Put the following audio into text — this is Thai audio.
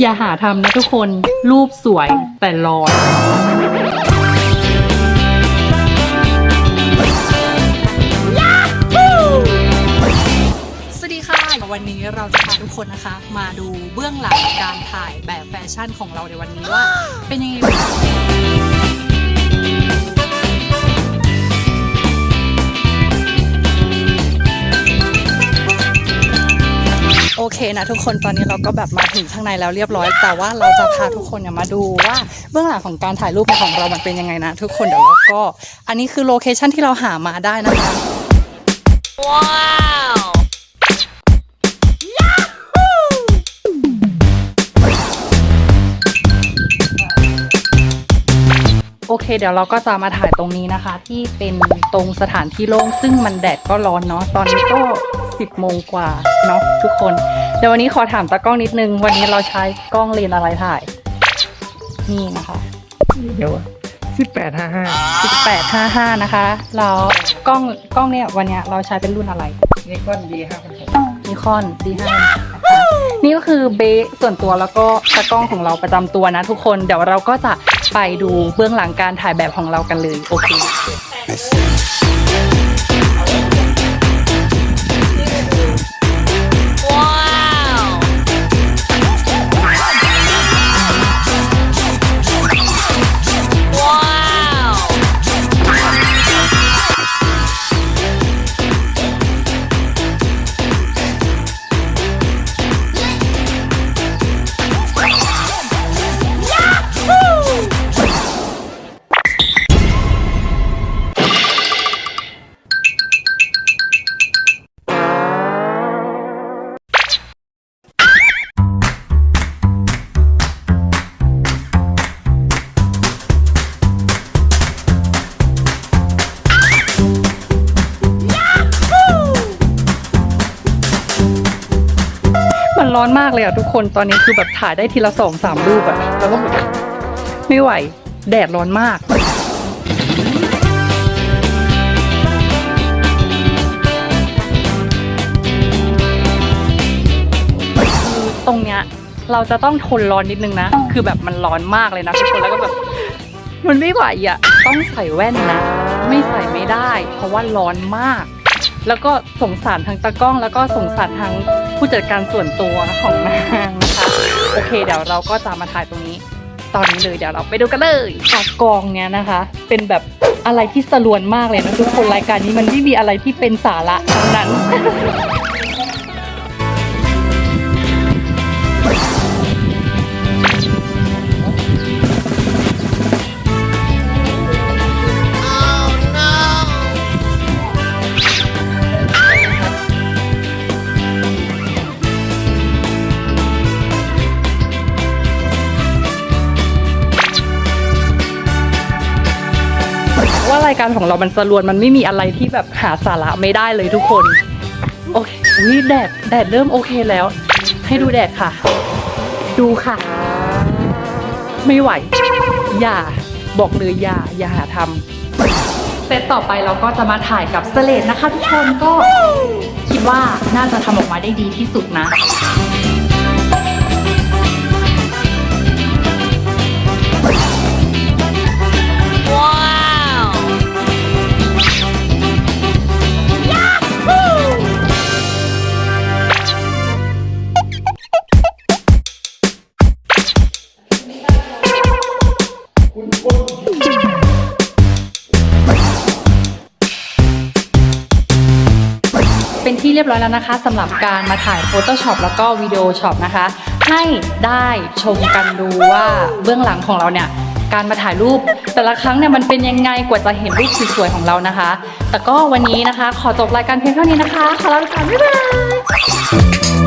อย่าหาทำนะทุกคน รูปสวยแต่ร้อนสวัสดีค่ะวันนี้เราจะพาทุกคนนะคะ มาดูเบื้องหลังการถ่ายแบบแฟชั่นของเราในวันนี้ว่า เป็นยังไงบ้าง โอเคนะทุกคนตอนนี้เราก็แบบมาถึงข้างในแล้วเรียบร้อย แต่ว่าเราจะพาทุกคนเนี่ยมาดูว่าเบื้องหลังของการถ่ายรูปของเรามันเป็นยังไงนะทุกคนเดี๋ยวเราก็ อันนี้คือโลเคชั่นที่เราหามาได้นะคะว้าวโอเคเดี๋ยวเราก็จะมาถ่ายตรงนี้นะคะ ที่เป็นตรงสถานที่โล่งซึ่งมันแดดก็ร้อนเนาะตอนนี้ก็ 10โมงกว่าเนาะทุกคน เดี๋ยววันนี้ขอถามตากล้องนิดนึง วันนี้เราใช้กล้องเลนส์อะไรถ่าย นี่นะคะเดี๋ยวสิบแปดห้าห้า1855นะคะแล้วกล้องกล้องเนี่ยวันเนี้ยเราใช้เป็นรุ่นอะไรนี่ก้อนดีห้าพันหกนิคอน D5 นะคะนี่ก็คือเบสส่วนตัวแล้วก็ตากล้องของเราประจำตัวนะทุกคนเดี๋ยวเราก็จะไปดูเบื้องหลังการถ่ายแบบของเรากันเลยโอเค มั ร้อนมากเลยอะทุกคนตอนนี้คือแบบถ่ายได้ทีละสองสามรูปอะแล้วก็แบบไม่ไหว แดดร้อนมากตรงเนี้ยเราจะต้องทนร้อนนิดนึงนะ คือแบบมันร้อนมากเลยนะทุกคนแล้วก็แบบมันไม่ไหวอะ ต้องใส่แว่นนะ ไม่ใส่ไม่ได้ เพราะว่าร้อนมาก แล้วก็สงสารทางตากล้อง แล้วก็สงสารทางผู้จัดการส่วนตัวของนางนะคะโอเค เดี๋ยวเราก็จะมาถ่ายตรงนี้ ตอนนี้เลยเดี๋ยวเราไปดูกันเลยตากกองเนี้ยนะคะ เป็นแบบอะไรที่สลวนมากเลยนะทุกคนรายการนี้มันไม่มีอะไรที่เป็นสาระทั้งนั้น ว่ารายการของเรามันสรวนมันไม่มีอะไรที่แบบหาสาระไม่ได้เลยทุกคน โอเคอุ้ยแดดแดดเริ่มโอเคแล้ว ให้ดูแดดค่ะ ดูค่ะ ไม่ไหว อย่า บอกเลยอย่า อย่าหาทำเซตต่อไปเราก็จะมาถ่ายกับสเลดนะคะทุกคนก็ คิดว่าน่าจะทำออกมาได้ดีที่สุดนะ เป็นที่เรียบร้อยแล้วนะคะสำหรับการมาถ่าย Photoshop แล้วก็วิดีโอช็อปนะคะ ให้ได้ชมกันดูว่าเบื้องหลังของเราเนี่ยการมาถ่ายรูป แต่ละครั้งเนี่ยมันเป็นยังไงกว่าจะเห็นรูปสวยๆของเรานะคะ แต่ก็วันนี้นะคะ ขอจบรายการเพียงเท่านี้นะคะขอลาไปก่อนบ๊ายบาย